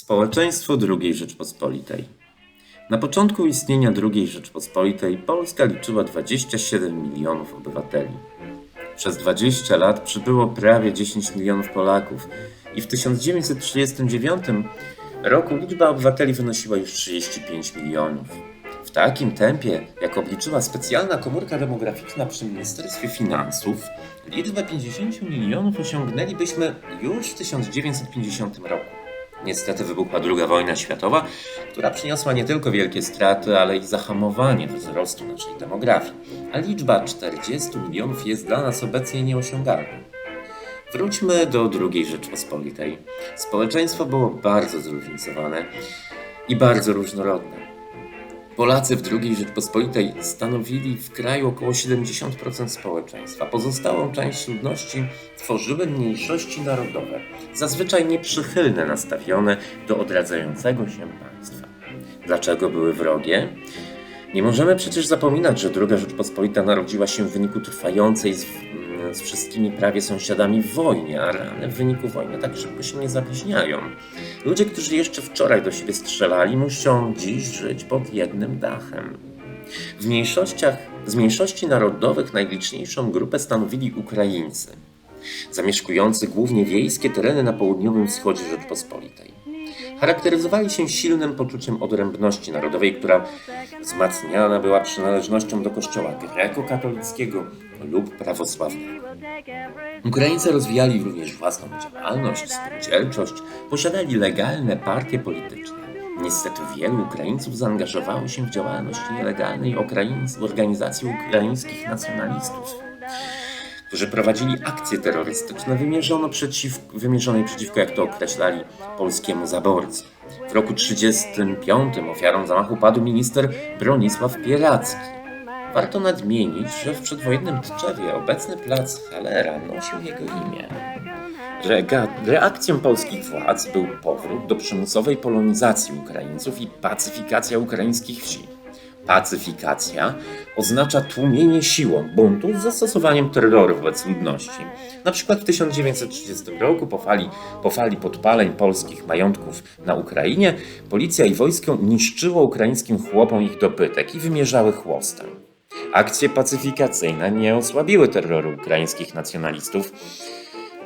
Społeczeństwo II Rzeczpospolitej. Na początku istnienia II Rzeczpospolitej Polska liczyła 27 milionów obywateli. Przez 20 lat przybyło prawie 10 milionów Polaków i w 1939 roku liczba obywateli wynosiła już 35 milionów. W takim tempie, jak obliczyła specjalna komórka demograficzna przy Ministerstwie Finansów, liczbę 50 milionów osiągnęlibyśmy już w 1950 roku. Niestety wybuchła II wojna światowa, która przyniosła nie tylko wielkie straty, ale i zahamowanie wzrostu naszej demografii. A liczba 40 milionów jest dla nas obecnie nieosiągalna. Wróćmy do II Rzeczpospolitej. Społeczeństwo było bardzo zróżnicowane i bardzo różnorodne. Polacy w II Rzeczpospolitej stanowili w kraju około 70% społeczeństwa. Pozostałą część ludności tworzyły mniejszości narodowe, zazwyczaj nieprzychylne nastawione do odradzającego się państwa. Dlaczego były wrogie? Nie możemy przecież zapominać, że II Rzeczpospolita narodziła się w wyniku trwającej z, mm, z wszystkimi prawie sąsiadami wojnie, a rany w wyniku wojny tak szybko się nie zabliźniają. Ludzie, którzy jeszcze wczoraj do siebie strzelali, muszą dziś żyć pod jednym dachem. W mniejszościach, z mniejszości narodowych najliczniejszą grupę stanowili Ukraińcy, zamieszkujący głównie wiejskie tereny na południowym wschodzie Rzeczpospolitej. Charakteryzowali się silnym poczuciem odrębności narodowej, która wzmacniana była przynależnością do kościoła grekokatolickiego lub prawosławnego. Ukraińcy rozwijali również własną działalność, spółdzielczość, posiadali legalne partie polityczne. Niestety wielu Ukraińców zaangażowało się w działalność nielegalnej organizacji ukraińskich nacjonalistów, którzy prowadzili akcje terrorystyczne wymierzono przeciw, wymierzonej przeciwko, jak to określali, polskiemu zaborcy. W roku 1935 ofiarą zamachu padł minister Bronisław Pieracki. Warto nadmienić, że w przedwojennym Tczewie obecny plac Halera nosił jego imię. Rega- reakcją polskich władz był powrót do przymusowej polonizacji Ukraińców i pacyfikacja ukraińskich wsi. Pacyfikacja oznacza tłumienie siłą buntu z zastosowaniem terroru wobec ludności. Na przykład w 1930 roku po fali, po fali podpaleń polskich majątków na Ukrainie policja i wojsko niszczyło ukraińskim chłopom ich dobytek i wymierzały chłostem. Akcje pacyfikacyjne nie osłabiły terroru ukraińskich nacjonalistów,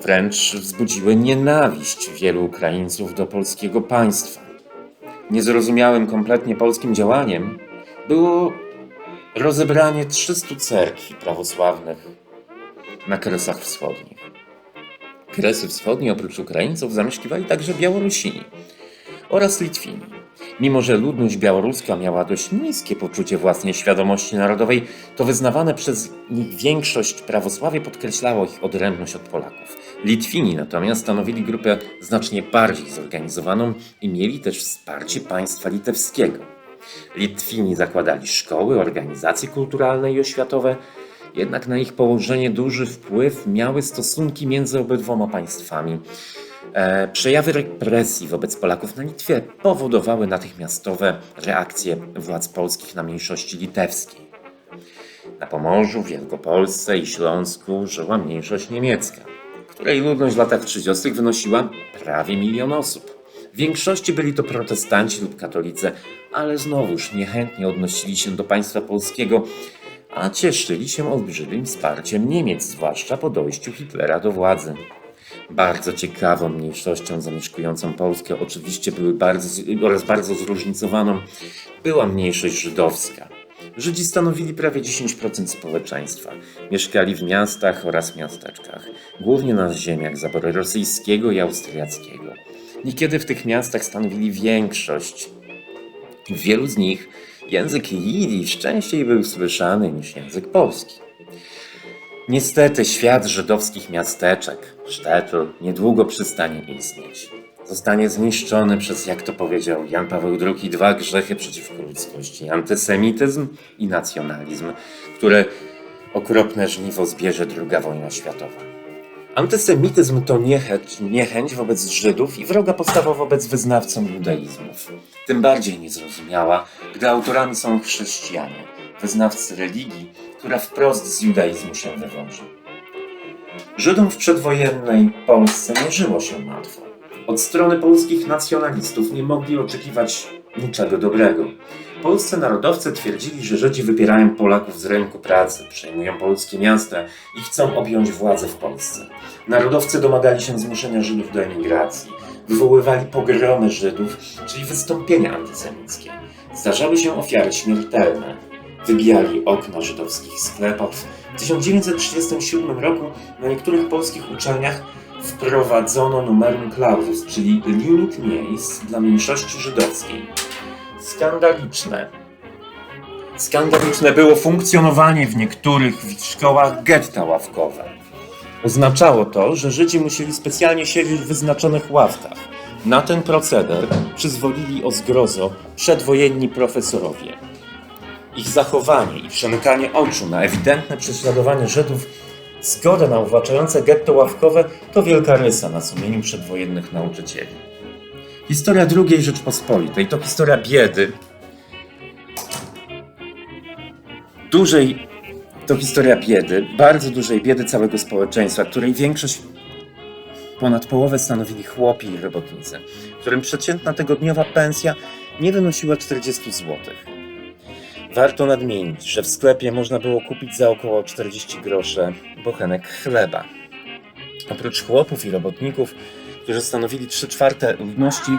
wręcz wzbudziły nienawiść wielu Ukraińców do polskiego państwa. Niezrozumiałym kompletnie polskim działaniem było rozebranie 300 cerkwi prawosławnych na Kresach Wschodnich. Kresy Wschodnie oprócz Ukraińców zamieszkiwali także Białorusini oraz Litwini. Mimo, że ludność białoruska miała dość niskie poczucie własnej świadomości narodowej, to wyznawane przez nich większość prawosławie podkreślało ich odrębność od Polaków. Litwini natomiast stanowili grupę znacznie bardziej zorganizowaną i mieli też wsparcie państwa litewskiego. Litwini zakładali szkoły, organizacje kulturalne i oświatowe, jednak na ich położenie duży wpływ miały stosunki między obydwoma państwami. E, przejawy represji wobec Polaków na Litwie powodowały natychmiastowe reakcje władz polskich na mniejszości litewskiej. Na Pomorzu, Wielkopolsce i Śląsku żyła mniejszość niemiecka, której ludność w latach 30. wynosiła prawie milion osób. W większości byli to protestanci lub katolicy, ale znowuż niechętnie odnosili się do państwa polskiego, a cieszyli się olbrzymim wsparciem Niemiec, zwłaszcza po dojściu Hitlera do władzy. Bardzo ciekawą mniejszością zamieszkującą Polskę oczywiście były bardzo, oraz bardzo zróżnicowaną była mniejszość żydowska. Żydzi stanowili prawie 10% społeczeństwa. Mieszkali w miastach oraz miasteczkach, głównie na ziemiach zaboru rosyjskiego i austriackiego. Niekiedy w tych miastach stanowili większość. W wielu z nich język jidysz częściej był słyszany niż język polski. Niestety świat żydowskich miasteczek, Sztetl, niedługo przestanie istnieć. Zostanie zniszczony przez, jak to powiedział Jan Paweł II, dwa grzechy przeciwko ludzkości: antysemityzm i nacjonalizm, które okropne żniwo zbierze II wojna światowa. Antysemityzm to niechęć, niechęć wobec Żydów i wroga postawa wobec wyznawców judaizmów. Tym bardziej niezrozumiała, gdy autorami są chrześcijanie, wyznawcy religii, która wprost z judaizmu się wywodzi. Żydom w przedwojennej Polsce nie żyło się łatwo. Od strony polskich nacjonalistów nie mogli oczekiwać niczego dobrego. Polscy narodowcy twierdzili, że Żydzi wybierają Polaków z rynku pracy, przejmują polskie miasta i chcą objąć władzę w Polsce. Narodowcy domagali się zmuszenia Żydów do emigracji, wywoływali pogromy Żydów, czyli wystąpienia antysemickie. Zdarzały się ofiary śmiertelne. Wybijali okna żydowskich sklepów. W 1937 roku na niektórych polskich uczelniach wprowadzono numerum clausus, czyli limit miejsc dla mniejszości żydowskiej. Skandaliczne. Skandaliczne było funkcjonowanie w niektórych szkołach getta ławkowe. Oznaczało to, że Żydzi musieli specjalnie siedzieć w wyznaczonych ławkach. Na ten proceder przyzwolili o zgrozo przedwojenni profesorowie. Ich zachowanie i przemykanie oczu na ewidentne prześladowanie Żydów, zgoda na uwłaczające getto ławkowe to wielka rysa na sumieniu przedwojennych nauczycieli. Historia II Rzeczpospolitej to historia biedy, dużej to historia biedy, bardzo dużej biedy całego społeczeństwa, której większość, ponad połowę stanowili chłopi i robotnicy, którym przeciętna tygodniowa pensja nie wynosiła 40 zł. Warto nadmienić, że w sklepie można było kupić za około 40 groszy bochenek chleba. Oprócz chłopów i robotników, którzy stanowili 3 czwarte ludności,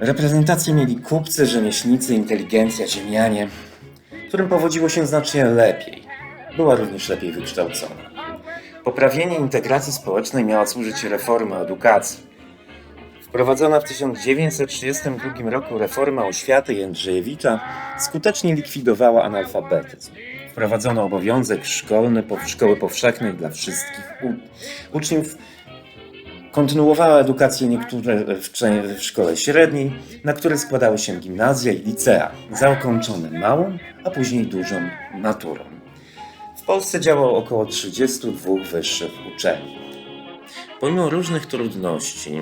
reprezentację mieli kupcy, rzemieślnicy, inteligencja, ziemianie, którym powodziło się znacznie lepiej. Była również lepiej wykształcona. Poprawienie integracji społecznej miała służyć reforma edukacji. Wprowadzona w 1932 roku reforma oświaty Jędrzejewicza skutecznie likwidowała analfabetyzm. Wprowadzono obowiązek szkolny, szkoły powszechnej dla wszystkich uczniów. Kontynuowała edukację niektóre w, w szkole średniej, na które składały się gimnazja i licea, zakończone małą, a później dużą maturą. W Polsce działało około 32 wyższych uczelni. Pomimo różnych trudności,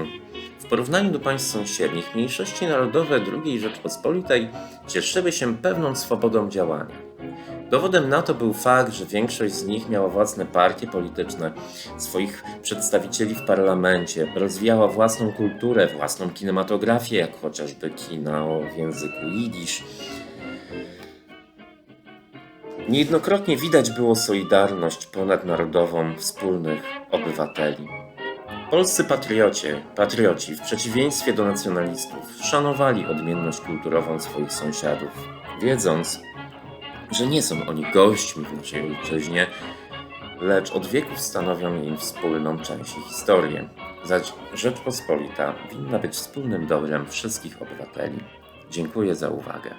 w porównaniu do państw sąsiednich, mniejszości narodowe II Rzeczpospolitej cieszyły się pewną swobodą działania. Dowodem na to był fakt, że większość z nich miała własne partie polityczne, swoich przedstawicieli w parlamencie, rozwijała własną kulturę, własną kinematografię, jak chociażby kina w języku jidysz. Niejednokrotnie widać było solidarność ponadnarodową wspólnych obywateli. Polscy patriocie, patrioci, w przeciwieństwie do nacjonalistów, szanowali odmienność kulturową swoich sąsiadów, wiedząc, że nie są oni gośćmi w naszej ojczyźnie, lecz od wieków stanowią jej wspólną część i historię. Zaś Rzeczpospolita winna być wspólnym dobrem wszystkich obywateli. Dziękuję za uwagę.